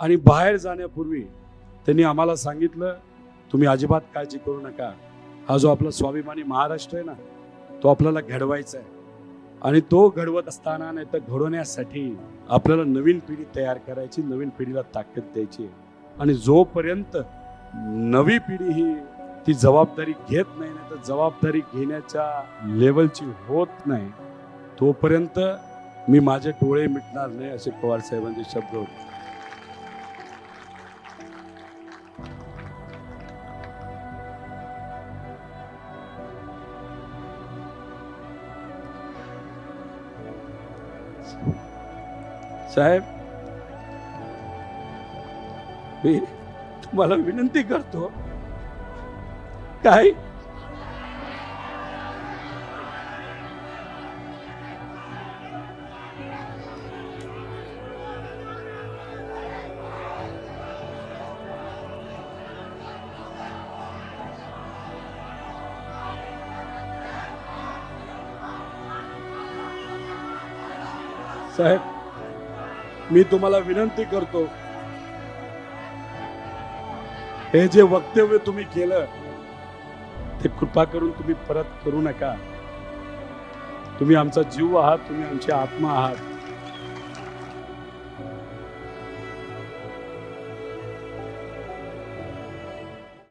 आणि बाहेर जाण्यापूर्वी त्यांनी आम्हाला सांगितलं तुम्ही अजिबात काळजी करू नका. हा जो आपला स्वाभिमानी महाराष्ट्र आहे ना तो आपल्याला घडवायचा आहे. आणि तो घडवत असताना नाही तर घडवण्यासाठी आपल्याला नवीन पिढी तयार करायची नवीन पिढीला ताकद द्यायची आणि जोपर्यंत नवी पिढी ही ती जबाबदारी घेत नाही नाही तर जबाबदारी घेण्याच्या लेवलची होत नाही तोपर्यंत मी माझे डोळे मिटणार नाही असे पवार साहेबांचे शब्द होते. साहेब मी तुम्हाला विनंती करतो काय साहेब मी तुम्हाला विनंती करतो. हे जे वक्तव्य तुम्ही केलं ते कृपा करून तुम्ही परत करू नका. तुम्ही आमचा जीव आहात तुम्ही आमची आत्मा आहात.